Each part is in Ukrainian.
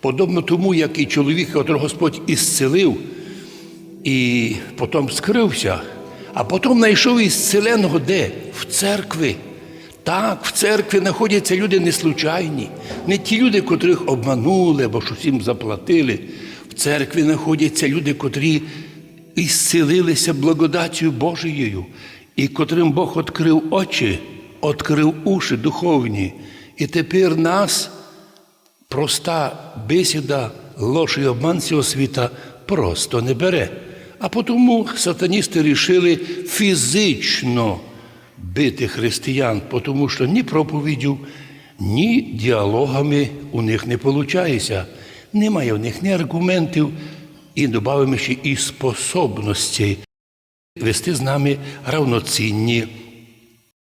Подобно тому, як і чоловік, якого Господь ісцелив, і потім скрився, а потім знайшов ісцеленого де? В церкві. Так, в церкві знаходяться люди не случайні, не ті люди, котрих обманули або щось їм заплатили. В церкві знаходяться люди, котрі ісцелилися благодаттю Божією, і котрим Бог відкрив очі, відкрив уші духовні. І тепер нас проста бесіда, ложь і обман цього світа просто не бере. А тому сатаністи рішили фізично бити християн, тому що ні проповіддю, ні діалогами у них не виходить. Немає в них ні аргументів, і додаємо ще і способності вести з нами равноцінні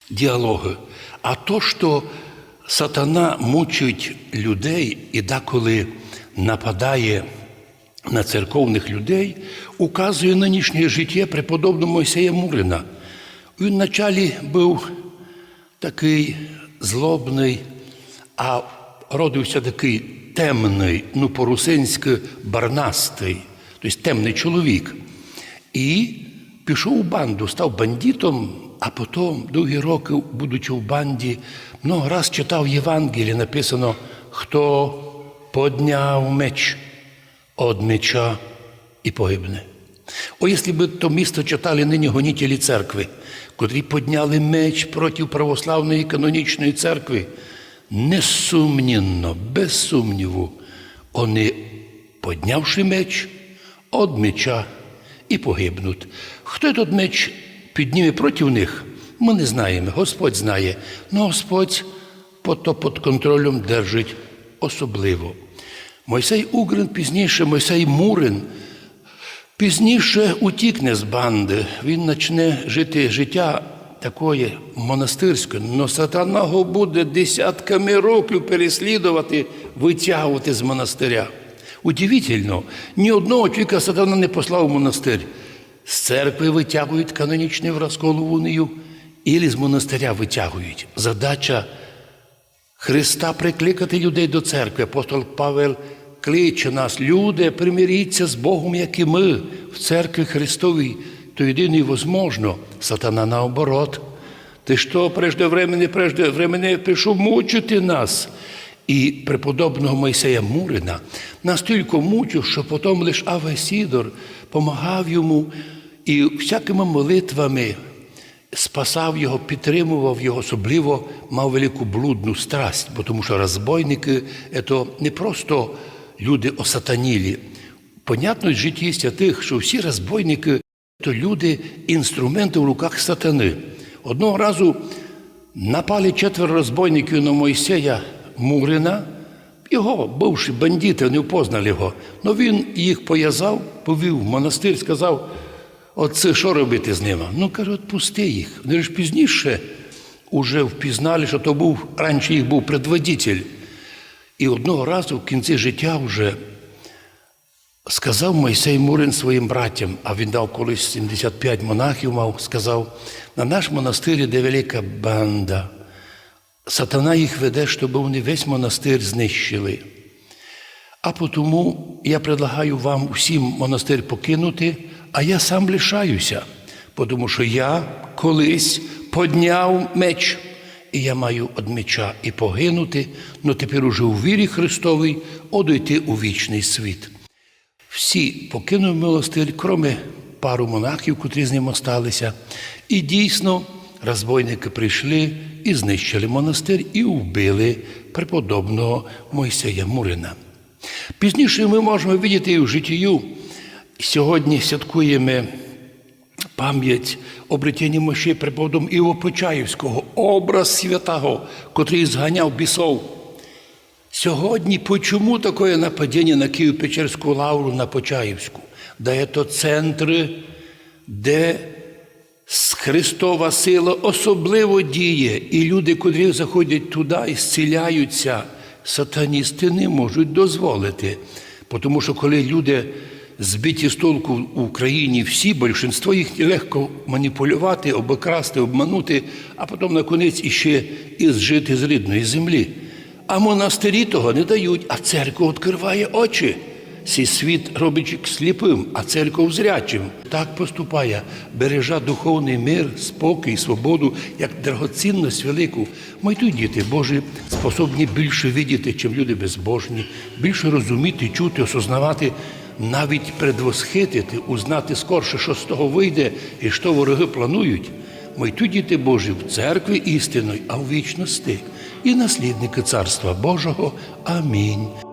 діалоги. А то, що сатана мучить людей і деколи нападає на церковних людей, указує нинішнє життя преподобного Мойсея Мурина. Він вначалі був такий злобний, а родився такий темний, ну по-русинськи барнастий, тобто темний чоловік. І пішов у банду, став бандитом, а потім, довгі роки, будучи в банді, много раз читав Євангеліє, написано, хто подняв меч од меча і погибне. О, якщо б то місто читали нині гонітелі церкви, котрі підняли меч проти православної канонічної церкви, несумнівно, без сумніву, вони, піднявши меч, од меча і погибнуть. Хто тут меч підніме проти них, ми не знаємо. Господь знає. але Господь то під контролем держить особливо. Мойсей Угрин, пізніше Мойсей Мурин, пізніше утікне з банди. Він почне жити життя такої монастирської, але сатана його буде десятками років переслідувати, витягувати з монастиря. Удивительно, ні одного чоловіка сатана не послав в монастир. З церкви витягують канонічну розколу унію, і з монастиря витягують. Задача Христа прикликати людей до церкви. Апостол Павел кличе нас, люди, примиріться з Богом, як і ми, в церкві Христовій, то єдине возможно, сатана наоборот. Ти що прежде времени, прежде прийшов мучити нас. І преподобного Мойсея Мурина настільки мучив, що потім лише Авесідор помагав йому і всякими молитвами спасав його, підтримував його, особливо мав велику блудну страсть, бо тому що розбойники це не просто люди осатанілі. Понятно, в житті святих, що всі розбойники то люди, інструменти в руках сатани. Одного разу напали четверо розбойників на Мойсея Мурина. Його, бувши бандити, вони впознали його. Но він їх поязав, повів в монастир, сказав, оце що робити з ними? Ну, каже, відпусти їх. Вони ж пізніше вже впізнали, що то був, раніше їх був предводитель. І одного разу в кінці життя вже сказав Мойсей Мурин своїм братям, а він дав колись 75 монахів, мав, сказав, на наш монастир іде велика банда. Сатана їх веде, щоб вони весь монастир знищили. А тому я предлагаю вам усім монастир покинути, а я сам лишаюся, тому що я колись подняв меч, і я маю од меча і погинути, але тепер уже у вірі Христовій одійти у вічний світ. Всі покинули монастир, кроме пару монахів, котрі з ним осталися. І дійсно розбойники прийшли і знищили монастир і вбили преподобного Мойсея Мурина. Пізніше ми можемо видіти і в життю. Сьогодні святкуємо пам'ять мощей преподобного Іво Почаївського, образ святого, котрий зганяв бісов. Сьогодні почому таке нападіння на Київ-Печерську лавру на Почаївську? Да це центри, де Христова сила особливо діє, і люди, котрі заходять туди і зціляються, сатаністи не можуть дозволити. Тому що коли люди збиті з толку в Україні, всі, більшинство їх легко маніпулювати, обкрасти, обманути, а потім на конець іще і зжити з рідної землі. А монастирі того не дають, а церква відкриває очі. Сій світ робить сліпим, а церква зрячим. Так поступає, бережа духовний мир, спокій, свободу, як драгоцінність велику. Ми тут, діти Божі, способні більше видіти, чим люди безбожні, більше розуміти, чути, осознавати, навіть предвосхитити, узнати скорше, що з того вийде і що вороги планують. Ми тут, діти Божі, в церкві істинної, а в вічності, і наслідники Царства Божого. Амінь.